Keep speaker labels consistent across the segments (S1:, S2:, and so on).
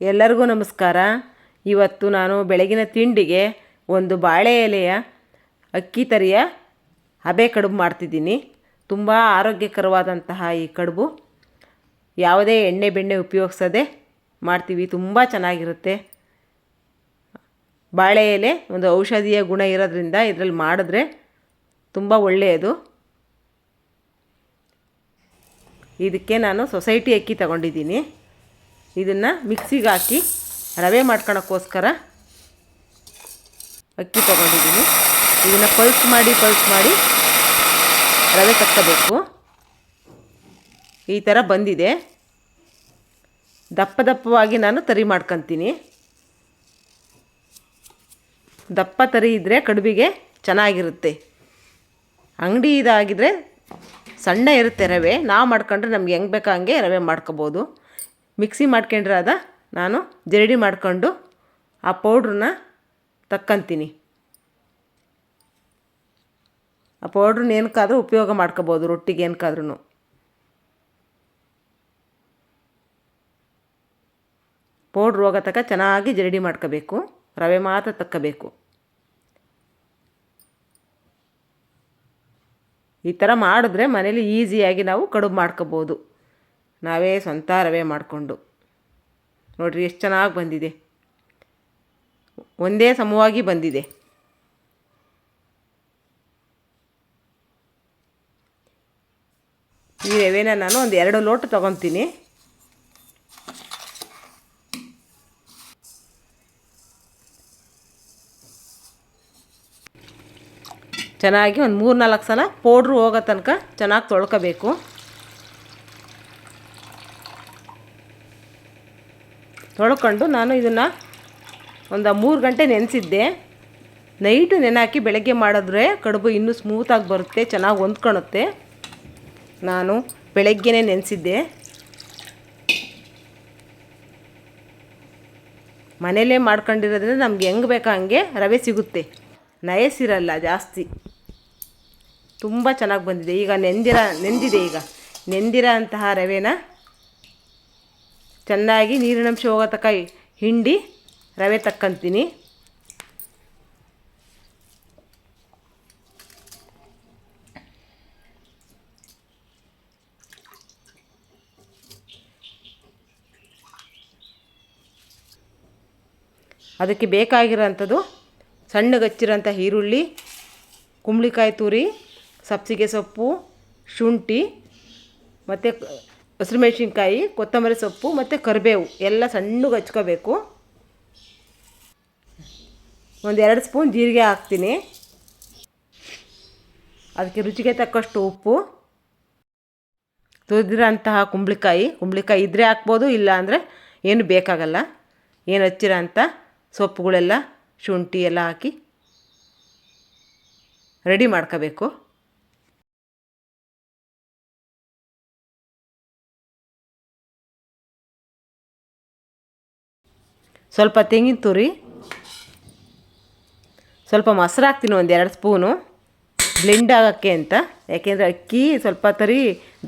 S1: ಎಲ್ಲರಿಗೂ ನಮಸ್ಕಾರ. ಇವತ್ತು ನಾನು ಬೆಳಗಿನ ತಿಂಡಿಗೆ ಒಂದು ಬಾಳೆ ಎಲೆಯ ಅಕ್ಕಿ ತರಿಯ ಹಬೆ ಕಡುಬು ಮಾಡ್ತಿದ್ದೀನಿ. ತುಂಬ ಆರೋಗ್ಯಕರವಾದಂತಹ ಈ ಕಡುಬು. ಯಾವುದೇ ಎಣ್ಣೆ ಬೆಣ್ಣೆ ಉಪಯೋಗಿಸದೆ ಮಾಡ್ತೀವಿ, ತುಂಬ ಚೆನ್ನಾಗಿರುತ್ತೆ. ಬಾಳೆ ಎಲೆ ಒಂದು ಔಷಧೀಯ ಗುಣ ಇರೋದ್ರಿಂದ ಇದರಲ್ಲಿ ಮಾಡಿದ್ರೆ ತುಂಬ ಒಳ್ಳೆಯದು. ಇದಕ್ಕೆ ನಾನು ಸೊಸೈಟಿ ಅಕ್ಕಿ ತಗೊಂಡಿದ್ದೀನಿ. ಇದನ್ನು ಮಿಕ್ಸಿಗೆ ಹಾಕಿ ರವೆ ಮಾಡ್ಕೊಳಕ್ಕೋಸ್ಕರ ಅಕ್ಕಿ ತಗೊಂಡಿದ್ದೀನಿ. ಇದನ್ನು ಪಲ್ಸ್ ಮಾಡಿ ಪಲ್ಸ್ ಮಾಡಿ ರವೆ ತಕ್ಕೋಬೇಕು ಈ ಥರ ಬಂದಿದೆ. ದಪ್ಪ ದಪ್ಪವಾಗಿ ನಾನು ತರಿ ಮಾಡ್ಕೊತೀನಿ. ದಪ್ಪ ತರಿ ಇದ್ದರೆ ಕಡುಬಿಗೆ ಚೆನ್ನಾಗಿರುತ್ತೆ. ಅಂಗಡಿ ಇದಾಗಿದ್ರೆ ಸಣ್ಣ ಇರುತ್ತೆ ರವೆ. ನಾವು ಮಾಡ್ಕೊಂಡ್ರೆ ನಮ್ಗೆ ಹೆಂಗೆ ಬೇಕೋ ಹಂಗೆ ರವೆ ಮಾಡ್ಕೋಬೋದು. ಮಿಕ್ಸಿ ಮಾಡ್ಕೊಂಡ್ರೆ ಅದ ನಾನು ಜರಡಿ ಮಾಡ್ಕೊಂಡು ಆ ಪೌಡ್ರನ್ನ ತಕ್ಕಂತೀನಿ. ಆ ಪೌಡ್ರನ್ನ ಏನಕ್ಕಾದ್ರೂ ಉಪಯೋಗ ಮಾಡ್ಕೋಬೋದು, ರೊಟ್ಟಿಗೆ ಏನಕ್ಕಾದ್ರೂ ಪೌಡ್ರ್ ಹೋಗೋ ತಕ್ಕ ಚೆನ್ನಾಗಿ ಜರಡಿ ಮಾಡ್ಕೋಬೇಕು, ರವೆ ಮಾತ್ರ ತಕ್ಕಬೇಕು. ಈ ಥರ ಮಾಡಿದ್ರೆ ಮನೇಲಿ ಈಸಿಯಾಗಿ ನಾವು ಕಡುಬು ಮಾಡ್ಕೋಬೋದು. ನಾವೇ ಸ್ವಂತ ರವೆ ಮಾಡಿಕೊಂಡು. ನೋಡಿರಿ ಎಷ್ಟು ಚೆನ್ನಾಗಿ ಬಂದಿದೆ. ಒಂದೇ ಸಮವಾಗಿ ಬಂದಿದೆ. ಈ ರವೆನ ನಾನು ಒಂದು ಎರಡು ಲೋಟ ತಗೊತೀನಿ. ಚೆನ್ನಾಗಿ ಒಂದು ಮೂರು ನಾಲ್ಕು ಸಲ ಪೌಡ್ರು ಹೋಗೋ ತನಕ ಚೆನ್ನಾಗಿ ತೊಳ್ಕೊಬೇಕು. ತೊಳ್ಕೊಂಡು ನಾನು ಇದನ್ನು ಒಂದು ಮೂರು ಗಂಟೆ ನೆನೆಸಿದ್ದೆ. ನೈಟು ನೆನೆಹಾಕಿ ಬೆಳಗ್ಗೆ ಮಾಡಿದ್ರೆ ಕಡುಬು ಇನ್ನೂ ಸ್ಮೂತಾಗಿ ಬರುತ್ತೆ, ಚೆನ್ನಾಗಿ ಹೊಂದ್ಕೊಳುತ್ತೆ ನಾನು ಬೆಳಗ್ಗೆನೇ ನೆನೆಸಿದ್ದೆ. ಮನೇಲೇ ಮಾಡ್ಕೊಂಡಿರೋದ್ರಿಂದ ನಮ್ಗೆ ಹೆಂಗೆ ಬೇಕೋ ಹಂಗೆ ರವೆ ಸಿಗುತ್ತೆ. ನಯಸಿರಲ್ಲ ಜಾಸ್ತಿ. ತುಂಬ ಚೆನ್ನಾಗಿ ಬಂದಿದೆ. ಈಗ ನೆಂದಿರ, ನೆಂದಿದೆ ಈಗ. ನೆಂದಿರ ಅಂತಹ ರವೆನ ಚೆನ್ನಾಗಿ ನೀರಿನಂಶ ಹೋಗೋ ತಕ್ಕ ಹಿಂಡಿ ರವೆ ತಕ್ಕಂತೀನಿ. ಅದಕ್ಕೆ ಬೇಕಾಗಿರೋಂಥದ್ದು ಸಣ್ಣಗಚ್ಚಿರೋಂಥ ಈರುಳ್ಳಿ, ಕುಂಬಳಿಕಾಯಿ ತುರಿ, ಸಬ್ಸಿಗೆ ಸೊಪ್ಪು, ಶುಂಠಿ, ಮತ್ತು ಹಸಿರುಮೆಣ್ಸಿನ್ಕಾಯಿ, ಕೊತ್ತಂಬರಿ ಸೊಪ್ಪು ಮತ್ತು ಕರಿಬೇವು ಎಲ್ಲ ಸಣ್ಣಗೆ ಹಚ್ಕೋಬೇಕು. ಒಂದು ಎರಡು ಸ್ಪೂನ್ ಜೀರಿಗೆ ಹಾಕ್ತೀನಿ. ಅದಕ್ಕೆ ರುಚಿಗೆ ತಕ್ಕಷ್ಟು ಉಪ್ಪು. ತುರಿದಿರೋಂತಹ ಕುಂಬಳಕಾಯಿ ಕುಂಬಳಕಾಯಿ ಇದ್ದರೆ ಹಾಕ್ಬೋದು, ಇಲ್ಲ ಅಂದರೆ ಏನು ಬೇಕಾಗಲ್ಲ. ಏನು ಹಚ್ಚಿರೋ ಅಂಥ ಸೊಪ್ಪುಗಳೆಲ್ಲ ಶುಂಠಿ ಎಲ್ಲ ಹಾಕಿ ರೆಡಿ ಮಾಡ್ಕೋಬೇಕು. ಸ್ವಲ್ಪ ತೆಂಗಿನ ತುರಿ, ಸ್ವಲ್ಪ ಮೊಸರು ಹಾಕ್ತೀನಿ ಒಂದು ಎರಡು ಸ್ಪೂನು. ಬ್ಲೆಂಡ್ ಆಗೋಕ್ಕೆ ಅಂತ. ಯಾಕೆಂದರೆ ಅಕ್ಕಿ ಸ್ವಲ್ಪ ತರಿ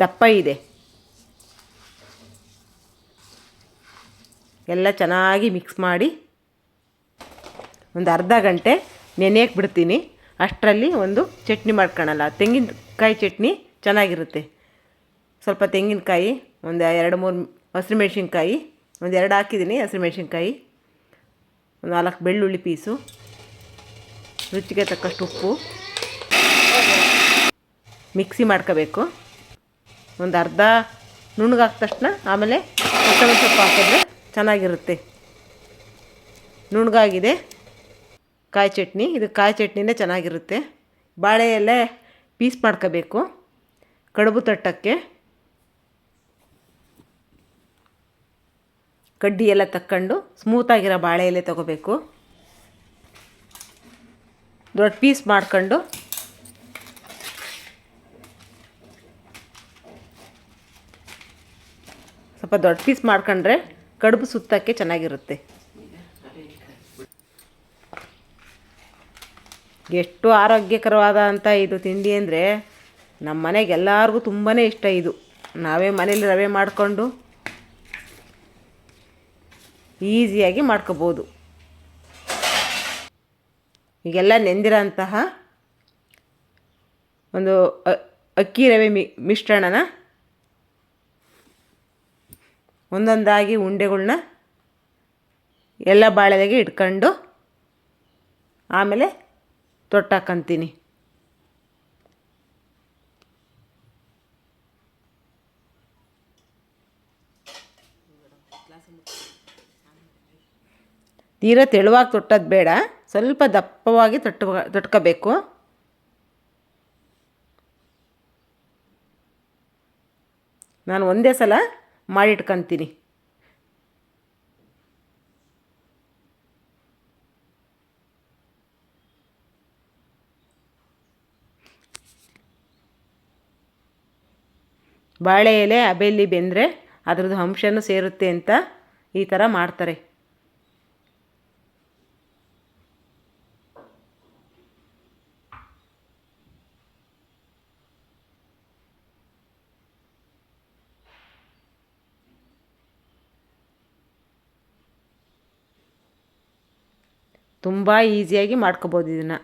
S1: ದಪ್ಪ ಇದೆ. ಎಲ್ಲ ಚೆನ್ನಾಗಿ ಮಿಕ್ಸ್ ಮಾಡಿ ಒಂದು ಅರ್ಧ ಗಂಟೆ ನೆನೆಯಕ್ಕೆ ಬಿಡ್ತೀನಿ. ಅಷ್ಟರಲ್ಲಿ ಒಂದು ಚಟ್ನಿ ಮಾಡ್ಕೊಳಲ್ಲ. ತೆಂಗಿನಕಾಯಿ ಚಟ್ನಿ ಚೆನ್ನಾಗಿರುತ್ತೆ. ಸ್ವಲ್ಪ ತೆಂಗಿನಕಾಯಿ, ಒಂದು ಎರಡು ಮೂರು ಹಸಿರು ಮೆಣಸಿನ್ಕಾಯಿ, ಒಂದು ಎರಡು ಹಾಕಿದ್ದೀನಿ ಹಸಿರು ಮೆಣಸಿನ್ಕಾಯಿ. ನಾಲ್ಕು ಬೆಳ್ಳುಳ್ಳಿ ಪೀಸು, ರುಚಿಗೆ ತಕ್ಕಷ್ಟು ಉಪ್ಪು. ಮಿಕ್ಸಿ ಮಾಡ್ಕೋಬೇಕು. ಒಂದು ಅರ್ಧ ನುಣ್ಣಗಾದ ತಕ್ಷಣ ಆಮೇಲೆ ಕೊತ್ತಂಬರಿ ಸೊಪ್ಪು ಹಾಕಿದ್ರೆ ಚೆನ್ನಾಗಿರುತ್ತೆ. ನುಣ್ಣಗಾಗಿದೆ. ಕಾಯಿ ಚಟ್ನಿ, ಇದು ಕಾಯಿ ಚಟ್ನಿನೇ ಚೆನ್ನಾಗಿರುತ್ತೆ. ಬಾಳೆ ಎಲೆ ಪೀಸ್ ಮಾಡ್ಕೋಬೇಕು. ಕಡುಬು ತಟ್ಟಕ್ಕೆ. ಕಡ್ಡಿ ಎಲ್ಲ ತಕ್ಕೊಂಡು ಸ್ಮೂತಾಗಿರೋ ಬಾಳೆ ಎಲೆ ತಗೋಬೇಕು. ದೊಡ್ಡ ಪೀಸ್ ಮಾಡ್ಕೊಂಡು ಸ್ವಲ್ಪ ದೊಡ್ಡ ಪೀಸ್ ಮಾಡ್ಕೊಂಡ್ರೆ ಕಡುಬು ಸುತ್ತಕ್ಕೆ ಚೆನ್ನಾಗಿರುತ್ತೆ. ಎಷ್ಟು ಆರೋಗ್ಯಕರವಾದಂಥ ಇದು ತಿಂಡಿ ಅಂದರೆ ನಮ್ಮ ಮನೆಗೆ ಎಲ್ಲರಿಗೂ ತುಂಬಾ ಇಷ್ಟ ಇದು. ನಾವೇ ಮನೇಲಿ ರವೆ ಮಾಡಿಕೊಂಡು ಈಸಿಯಾಗಿ ಮಾಡ್ಕೋಬೋದು. ಈಗೆಲ್ಲ ನೆಂದಿರೋಂತಹ ಒಂದು ಅಕ್ಕಿ ರವೆ ಮಿ, ಮಿಶ್ರಣನ ಒಂದೊಂದಾಗಿ ಉಂಡೆಗಳ್ನ ಎಲ್ಲ ಬಾಳೆದಾಗೆ ಇಟ್ಕೊಂಡು ಆಮೇಲೆ ತೊಟ್ಟಾಕಂತೀನಿ ತೀರಾ ತೆಳುವಾಗಿ ತೊಟ್ಟೋದು ಬೇಡ. ಸ್ವಲ್ಪ ದಪ್ಪವಾಗಿ ತೊಟ್ಟು, ತೊಟ್ಕೋಬೇಕು. ನಾನು ಒಂದೇ ಸಲ ಮಾಡಿಟ್ಕೊತೀನಿ. ಬಾಳೆ ಎಲೆ ಹಬೆಯಲ್ಲಿ ಬೆಂದರೆ ಅದರದ್ದು ಅಂಶನೂ ಸೇರುತ್ತೆ ಅಂತ ಈ ಥರ ಮಾಡ್ತಾರೆ. ತುಂಬ ಈಸಿಯಾಗಿ ಮಾಡ್ಕೋಬೋದು ಇದನ್ನು.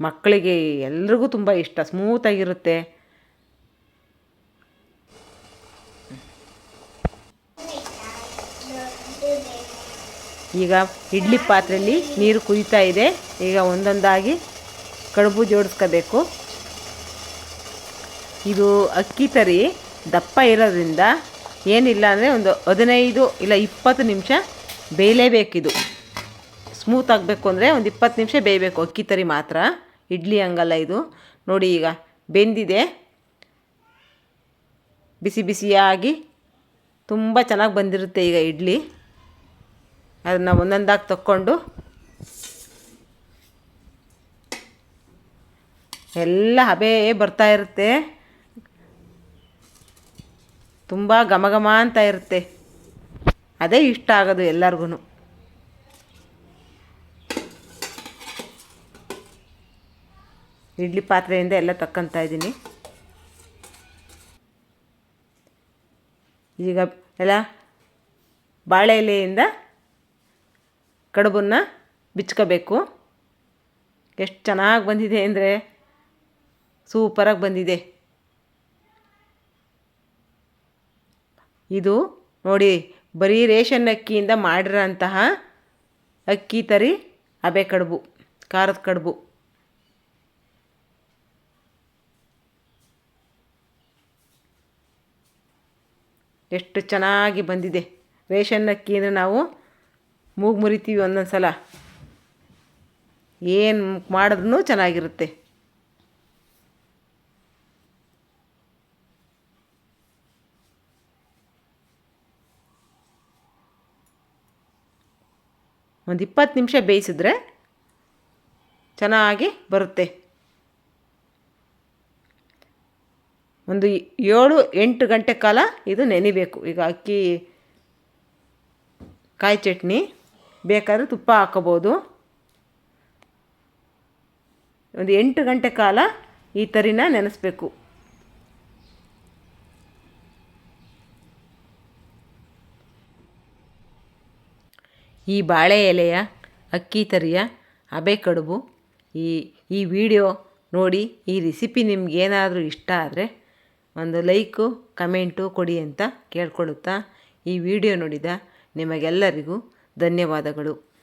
S1: ಮಕ್ಕಳಿಗೆ ಎಲ್ರಿಗೂ ತುಂಬ ಇಷ್ಟ ಸ್ಮೂತಾಗಿರುತ್ತೆ ಈಗ ಇಡ್ಲಿ ಪಾತ್ರೆಯಲ್ಲಿ ನೀರು ಕುದಿತಾ ಇದೆ. ಈಗ ಒಂದೊಂದಾಗಿ ಕಡುಬು ಜೋಡಿಸ್ಕೋಬೇಕು. ಇದು ಅಕ್ಕಿ ತರಿ, ದಪ್ಪ ಇರೋದ್ರಿಂದ ಏನಿಲ್ಲ ಅಂದರೆ ಒಂದು ಹದಿನೈದು ಇಲ್ಲ ಇಪ್ಪತ್ತು ನಿಮಿಷ ಬೇಯಲೇಬೇಕಿದು. ಸ್ಮೂತ್ ಆಗಬೇಕು ಅಂದರೆ ಒಂದು ಇಪ್ಪತ್ತು ನಿಮಿಷ ಬೇಯಬೇಕು, ಅಕ್ಕಿ ತರಿ ಮಾತ್ರ. ಇಡ್ಲಿ ಹಂಗಲ್ಲ ಇದು. ನೋಡಿ ಈಗ, ಬೆಂದಿದೆ. ಬಿಸಿ ಬಿಸಿಯಾಗಿ ತುಂಬ ಚೆನ್ನಾಗಿ ಬಂದಿರುತ್ತೆ ಈಗ ಇಡ್ಲಿ. ಅದನ್ನು ಒಂದೊಂದಾಗಿ ತಕ್ಕೊಂಡು ಎಲ್ಲ ಹಬೆ ಬರ್ತಾ ಇರುತ್ತೆ. ತುಂಬ ಘಮ ಘಮ ಅಂತ ಇರುತ್ತೆ. ಅದೇ ಇಷ್ಟ ಆಗೋದು ಎಲ್ಲರಿಗೂ ಇಡ್ಲಿ ಪಾತ್ರೆಯಿಂದ ಎಲ್ಲ ತಕ್ಕಂತ ಇದ್ದೀನಿ. ಈಗ ಎಲ್ಲ ಬಾಳೆ ಎಲೆಯಿಂದ ಕಡುಬನ್ನು ಬಿಚ್ಕೋಬೇಕು. ಎಷ್ಟು ಚೆನ್ನಾಗಿ ಬಂದಿದೆ ಅಂದರೆ ಸೂಪರಾಗಿ ಬಂದಿದೆ. ಇದು ನೋಡಿ, ಬರೀ ರೇಷನ್ ಅಕ್ಕಿಯಿಂದ ಮಾಡಿರೋಂತಹ ಅಕ್ಕಿ ತರಿ, ಅಬೆ ಕಡುಬು, ಖಾರದ ಕಡುಬು. ಎಷ್ಟು ಚೆನ್ನಾಗಿ ಬಂದಿದೆ. ರೇಷನ್ ಅಕ್ಕಿಯಿಂದ ನಾವು ಮೂಗು ಮುರಿತೀವಿ ಒಂದೊಂದು ಸಲ ಏನು ಮಾಡಿದ್ರೂ ಚೆನ್ನಾಗಿರುತ್ತೆ. ಒಂದು ಇಪ್ಪತ್ತು ನಿಮಿಷ ಬೇಯಿಸಿದ್ರೆ ಚೆನ್ನಾಗಿ ಬರುತ್ತೆ. ಒಂದು ಏಳು ಎಂಟು ಗಂಟೆ ಕಾಲ ಇದು ನೆನಿಬೇಕು. ಈಗ ಅಕ್ಕಿ, ಕಾಯಿ ಚಟ್ನಿ ಬೇಕಾದರೆ ತುಪ್ಪ ಹಾಕೋಬೋದು. ಒಂದು ಎಂಟು ಗಂಟೆ ಕಾಲ ಈ ತರಿನ ನೆನೆಸ್ಬೇಕು. ಈ ಬಾಳೆ ಎಲೆಯ, ಅಕ್ಕಿ ತರಿಯ ಅಬೆ ಕಡುಬು ಈ ಈ ವಿಡಿಯೋ ನೋಡಿ ಈ ರೆಸಿಪಿ ನಿಮ್ಗೇನಾದರೂ ಇಷ್ಟ ಆದರೆ ಒಂದು ಲೈಕು ಕಮೆಂಟು ಕೊಡಿ ಅಂತ ಕೇಳ್ಕೊಳ್ಳುತ್ತಾ ಈ ವಿಡಿಯೋ ನೋಡಿದ ನಿಮಗೆಲ್ಲರಿಗೂ ಧನ್ಯವಾದಗಳು.